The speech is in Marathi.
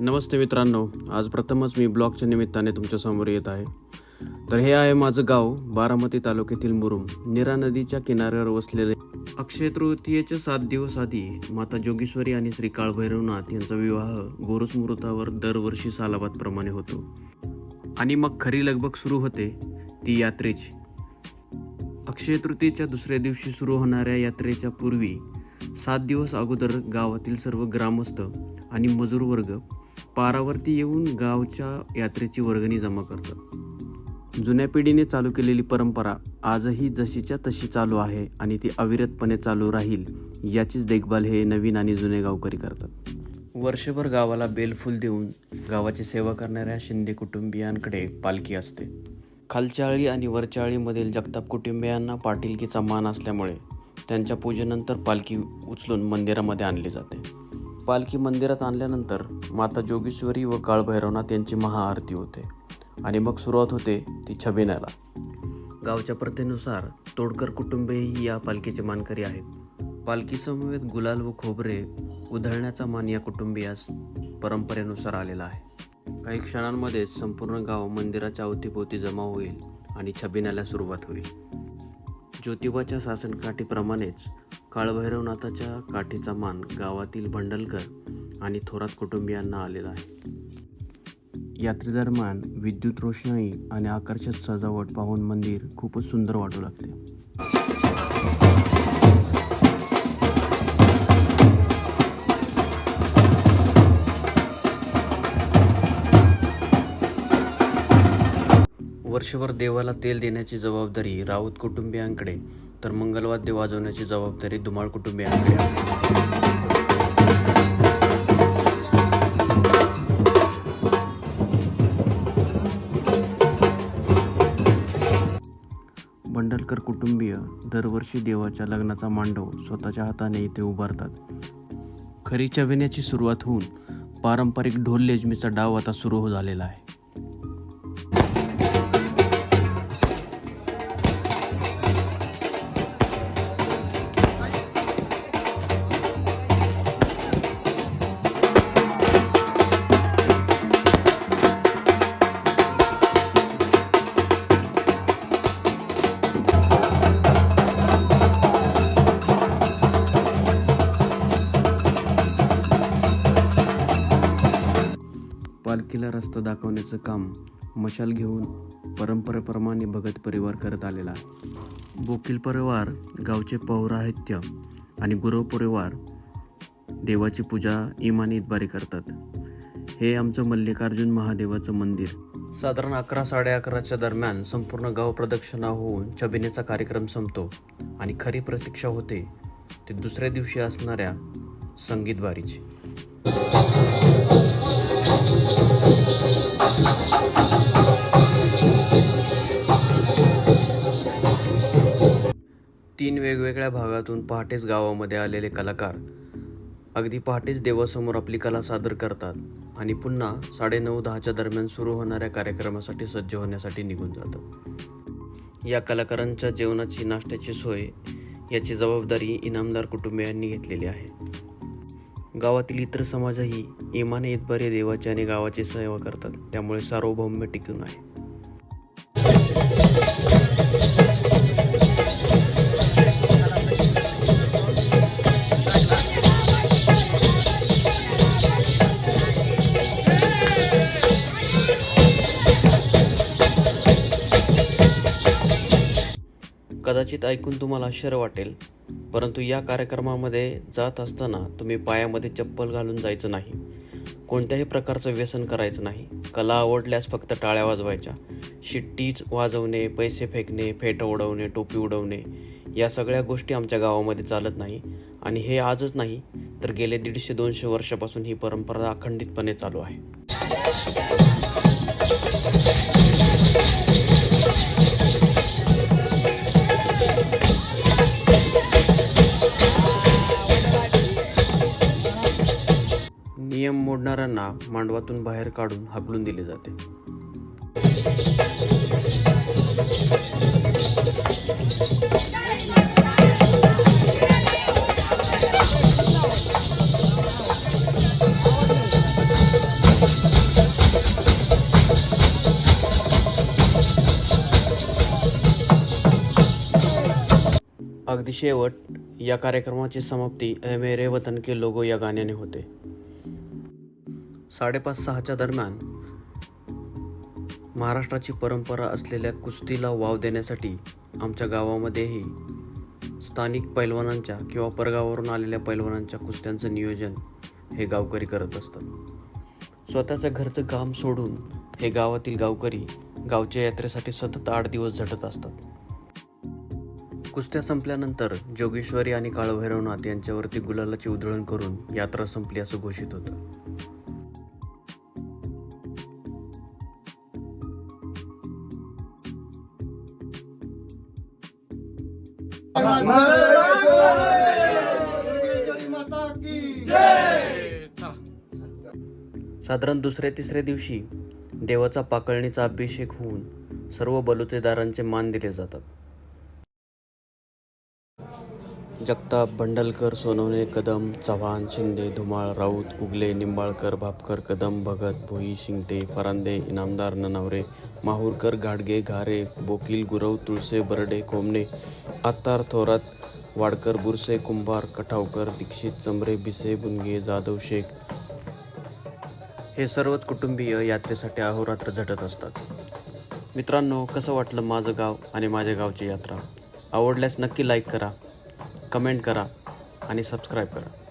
नमस्ते मित्रांनो आज प्रथमच मी ब्लॉगच्या निमित्ताने तुमच्यासमोर येत आहे. तर हे आहे माझं गाव बारामती तालुक्यातील मुरुम नीरा नदीच्या किनाऱ्यावर वसलेले अक्षय तृतीयेच्या सात दिवस आधी माता जोगेश्वरी आणि श्री काळभैरवनाथ यांचा विवाह गोरस मुहूर्तावर दरवर्षी सालाबादप्रमाणे होतो. आणि मग खरी लगबग सुरू होते ती यात्रेची. अक्षय तृतीयेच्या दुसऱ्या दिवशी सुरू होणाऱ्या यात्रेच्या पूर्वी सात दिवस अगोदर गावातील सर्व ग्रामस्थ आणि मजूर वर्ग पारावरती येऊन गावच्या यात्रेची वर्गणी जमा करतात. जुन्या पिढीने चालू केलेली परंपरा आजही जशीच्या तशी चालू आहे आणि ती अविरतपणे चालू राहील याचीच देखभाल हे नवीन आणि जुने गावकरी करतात. वर्षभर गावाला बेलफूल देऊन गावाची सेवा करणाऱ्या शिंदे कुटुंबियांकडे पालखी असते. खालच्याळी आणि वरच्याळीमधील जगताप कुटुंबियांना पाटीलकीचा मान असल्यामुळे त्यांच्या पूजेनंतर पालखी उचलून मंदिरामध्ये आणली जाते. पालखी मंदिरात आणल्यानंतर माता जोगेश्वरी व काळभैरवनाथ यांची महाआरती होते आणि मग सुरुवात होते ती छबिन्याला. गावच्या प्रथेनुसार तोडकर कुटुंबेही या पालखीचे मानकरी आहेत. पालखीसमवेत गुलाल व खोबरे उधळण्याचा मान या कुटुंबियास परंपरेनुसार आलेला आहे. काही क्षणांमध्येच संपूर्ण गाव मंदिराच्या अवतीभोवती जमा होईल आणि छबिन्याला सुरुवात होईल. ज्योतिबाच्या सासनकाठीप्रमाणेच काळभैरवनाथाच्या काठीचा मान गावातील भंडलकर आणि थोरात कुटुंबियांना आलेला आहे. यात्रेदरम्यान विद्युत रोषणाई आणि आकर्षक सजावट पाहून मंदिर खूपच सुंदर वाटू लागते. वर्षभर देवाला तेल देण्याची जबाबदारी राऊत कुटुंबियांकडे तर मंगलवाद्य वाजवण्याची जबाबदारी धुमाळ कुटुंबियांकडे आहे. बंडलकर कुटुंबीय दरवर्षी देवाच्या लग्नाचा मांडव स्वतःच्या हाताने इथे उभारतात. खरीच्या विण्याची सुरुवात होऊन पारंपरिक ढोल लेजमीचा डाव आता सुरू झालेला आहे. पालखीला रस्ता दाखवण्याचं काम मशाल घेऊन परंपरेप्रमाणे भगत परिवार करत आलेला आहे. बोकील परिवार गावचे पौराहित्य आणि गुरव परिवार देवाची पूजा इमानी इतबारी करतात. हे आमचं मल्लिकार्जुन महादेवाचं मंदिर. साधारण अकरा साडे अकराच्या दरम्यान संपूर्ण गाव प्रदक्षिणा होऊन छबिनेचा कार्यक्रम संपतो आणि खरी प्रतीक्षा होते ते दुसऱ्या दिवशी असणाऱ्या संगीतबारीची वेगवेगळ्या भागातून पहाटेच गावामध्ये आलेले कलाकार अगदी पहाटेच देवासमोर आपली कला सादर करतात आणि पुन्हा साडेनऊ दहाच्या दरम्यान सुरू होणाऱ्या कार्यक्रमासाठी सज्ज होण्यासाठी निघून जातं. या कलाकारांच्या जेवणाची नाश्त्याची सोय याची जबाबदारी इनामदार कुटुंबियांनी घेतलेली आहे. गावातील इतर समाजही इमाने इतबरे देवाचे आणि गावाची सेवा करतात त्यामुळे सार्वभौम्य टिकून आहे. कदाचित ऐकून तुम्हाला आश्चर्य वाटेल परंतु या कार्यक्रमामध्ये जात असताना तुम्ही पायामध्ये चप्पल घालून जायचं नाही. कोणत्याही प्रकारचं व्यसन करायचं नाही. कला आवडल्यास फक्त टाळ्या वाजवायच्या. शिट्टीच वाजवणे पैसे फेकणे फेट उडवणे टोपी उडवणे या सगळ्या गोष्टी आमच्या गावामध्ये चालत नाही. आणि हे आजच नाही तर गेले दीडशे दोनशे वर्षापासून ही परंपरा अखंडितपणे चालू आहे. मोडणाऱ्यांना मांडवातून बाहेर काढून हाकलून दिले जाते. अगदी शेवट या कार्यक्रमाची समाप्ती ए मेरे वतन के लोगो या गाण्याने होते. साडेपाच सहाच्या दरम्यान महाराष्ट्राची परंपरा असलेल्या कुस्तीला वाव देण्यासाठी आमच्या गावामध्येही स्थानिक पैलवानांच्या किंवा परगावावरून आलेल्या पैलवानांच्या कुस्त्यांचं नियोजन हे गावकरी करत असतात. स्वतःचं घरचं काम सोडून हे गावातील गावकरी गावच्या यात्रेसाठी सतत आठ दिवस झटत असतात. कुस्त्या संपल्यानंतर जोगेश्वरी आणि काळभैरवनाथ यांच्यावरती गुलालाची उधळण करून यात्रा संपली असं घोषित होतं. साधारण दुसऱ्या तिसऱ्या दिवशी देवाचा पाकळणीचा अभिषेक होऊन सर्व बलुतेदारांचे मान दिले जातात. जगताप भंडलकर सोनवणे कदम चव्हाण शिंदे धुमाळ राऊत उगले निंबाळकर भापकर कदम भगत भोई शिंगटे फरांदे इनामदार ननावरे माहूरकर गाडगे घारे बोकील गुरव तुळसे बर्डे कोमणे आत्तार थोरात वाडकर बुरसे कुंभार कठावकर दीक्षित चंबरे भिसे बुनगे जाधव शेख. हे सर्वच कुटुंबीय यात्रेसाठी अहोरात्र झटत असतात. मित्रांनो कसं वाटलं माझं गाव आणि माझ्या गावची यात्रा? आवडल्यास नक्की लाईक करा कमेंट करा आणि सबस्क्राईब करा.